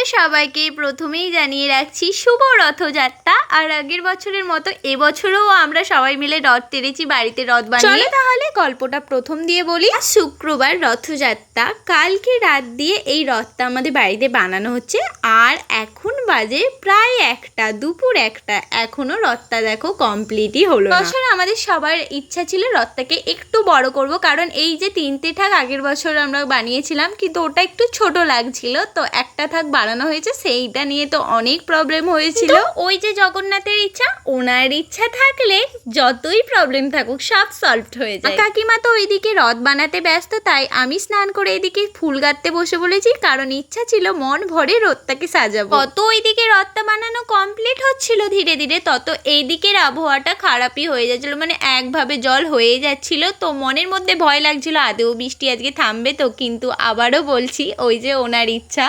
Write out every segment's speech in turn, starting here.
তোমাদের সবাইকে প্রথমেই জানিয়ে রাখছি শুভ রথযাত্রা। আর আগের বছরের মতো এবছরও আমরা সবাই মিলে রথ টেনেছি, বাড়িতে রথ বানিয়ে। তাহলে গল্পটা প্রথম দিয়ে বলি। শুক্রবার রথযাত্রা। কালকে রাত দিয়ে এই রথটা আমাদের বাড়িতে বানানো হচ্ছে। আর এখন বাজে প্রায় একটা দুপুর একটা। এখনও রথটা দেখো কমপ্লিটই হলো। বছর আমাদের সবার ইচ্ছা ছিল রথটাকে একটু বড় করব কারণ এই যে তিনটে থাক আগের বছর আমরা বানিয়েছিলাম কিন্তু ওটা একটু ছোট লাগছিল। তো একটা থাক বানানো হয়েছে সেইটা নিয়ে তো অনেক প্রবলেম হয়েছিল। ওই যে জগন্নাথের ইচ্ছা ওনার ইচ্ছা থাকলে যতই প্রবলেম থাকুক সব সলভ হয়ে যায়। কাকিমা তো ওইদিকে রথ বানাতে ব্যস্ত তাই আমি স্নান করে এদিকে ফুল গাঁথতে বসে বলেছি কারণ ইচ্ছা ছিল মন ভরে রথটাকে সাজাবো। কত ওইদিকে রথটা বানানো কমপ্লিট হচ্ছিল ধীরে ধীরে। তত এই দিকের আবহাওয়াটা খারাপই হয়ে যাচ্ছিল মানে একভাবে জল হয়ে যাচ্ছিল। তো মনের মধ্যে ভয় লাগছিল আদেও বৃষ্টি আজকে থামবে তো? কিন্তু আবারও বলছি, ওই যে ওনার ইচ্ছা,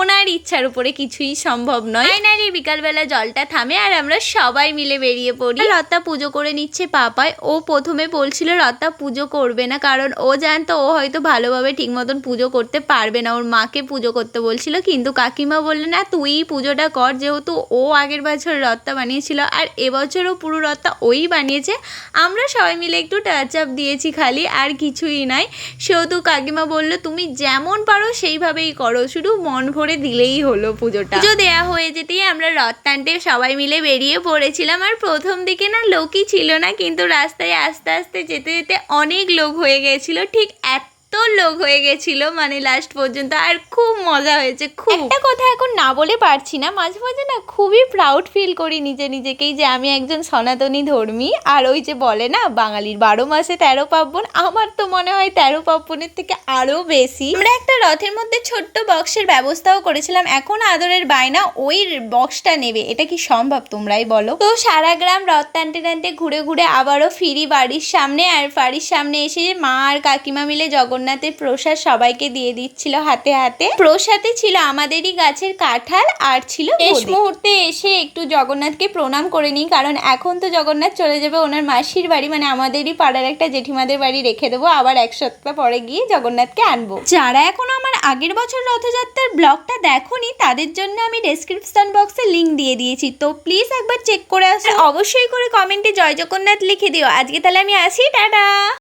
ওনার ইচ্ছার উপরে কিছুই সম্ভব নয়। ফাইনালি বিকালবেলা জলটা থামে আর আমরা সবাই মিলে বেরিয়ে পড়ি। রত্তা পুজো করে নিচ্ছে পাপায় ও প্রথমে বলছিল রত্তা পুজো করবে না। কারণ ও জানতো, ও হয়তো ভালোভাবে ঠিক মতন পুজো করতে পারবে না। ওর মাকে পুজো করতে বলছিল, কিন্তু কাকিমা বললেন না তুই পুজোটা কর, যেহেতু ও আগের বছর রথটা বানিয়েছিল আর এবছরও পুরো রথটা ওই বানিয়েছে। আমরা সবাই মিলে একটু টাচ আপ দিয়েছি খালি, আর কিছুই নাই। সেহেতু কাকিমা বলল, তুমি যেমন পারো সেইভাবেই করো। শুধু মন ভরে দিলেই হলো পুজোটা। পুজো দেয়া হয়ে যেতেই আমরা টানতে সবাই মিলে বেরিয়ে পড়েছিলাম। আর প্রথম দিকে না, লোকই ছিল না, কিন্তু রাস্তায় আস্তে আস্তে যেতে যেতে অনেক লোক হয়ে গেছিল। ঠিক এত লোক হয়ে গেছিল মানে লাস্ট পর্যন্ত আর খুব মজা হয়েছে খুব। একটা কথা এখন না বলে পারছি না মাঝে মাঝে না খুবই প্রাউড ফিল করি নিজে নিজেকেই যে আমি একজন সনাতনী ধর্মী। আর ওই যে বলে না বাঙালির বারো মাসে তেরো পার্বণ আমার তো মনে হয় তেরো পার্বণের থেকে আরও বেশি। আমরা একটা রথের মধ্যে ছোট্ট বক্সের ব্যবস্থাও করেছিলাম এখন আদরের বায়না ওই বক্সটা নেবে। এটা কি সম্ভব তোমরাই বলো? তো সারা গ্রাম রথ টানতে টানতে ঘুরে ঘুরে আবারও ফিরি বাড়ির সামনে আর বাড়ির সামনে এসে মা আর কাকিমা মিলে জগন্নাথের প্রসাদ সবাইকে দিয়ে দিচ্ছিল হাতে হাতে। প্রসাদে ছিল আমাদেরই গাছের কাঁঠাল আর ছিল শেষ মুহূর্তে এসে একটু জগন্নাথকে প্রণাম করে নিই কারণ এখন তো জগন্নাথ চলে যাবে ওনার মাসির বাড়ি মানে আমাদেরই পাড়ার একটা জেঠিমাদের বাড়ি রেখে দেবো আবার এক সপ্তাহ পরে গিয়ে জগন্নাথকে আনব। যারা এখনও আমার আগের বছর রথযাত্রার ব্লগটা দেখোনি তাদের জন্য আমি ডেসক্রিপশন বক্সে লিংক দিয়ে দিয়েছি তো প্লিজ একবার চেক করে আসো। অবশ্যই করে কমেন্টে জয় জগন্নাথ লিখে দিও। আজকে তাহলে আমি আসি টাটা!